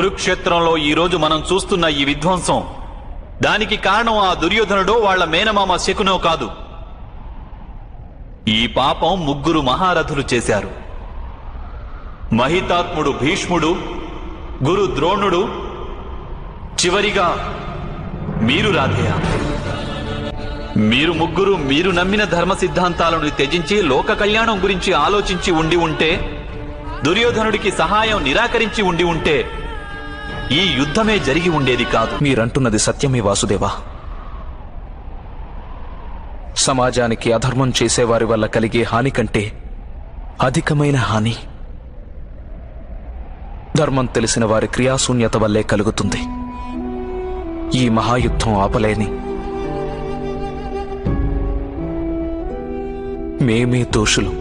కురుక్షేత్రంలో ఈ రోజు మనం చూస్తున్న ఈ విధ్వంసం. దానికి కారణం ఆ దుర్యోధనుడో వాళ్ళ మేనమామ శకునో కాదు. ఈ పాపం ముగ్గురు మహారథులు చేశారు. మహితాత్ముడు భీష్ముడు గురు ద్రోణుడు చివరిగా మీరు రాధేయ. మీరు ముగ్గురు మీరు నమ్మిన ధర్మ సిద్ధాంతాలను త్యజించి లోక కళ్యాణం గురించి ఆలోచించి ఉండి ఉంటే దుర్యోధనుడికి సహాయం నిరాకరించి ఉండి ఉంటే ఈ యుద్ధమే జరిగి ఉండేది కాదు. మీరంటున్నది సత్యమే వాసుదేవా. సమాజానికి అధర్మం చేసేవారి వల్ల కలిగే హాని కంటే అధికమైన హాని ధర్మం తెలిసిన వారి క్రియాశూన్యత వల్లే కలుగుతుంది. ఈ మహాయుద్ధం ఆపలేని మేమే దోషులు.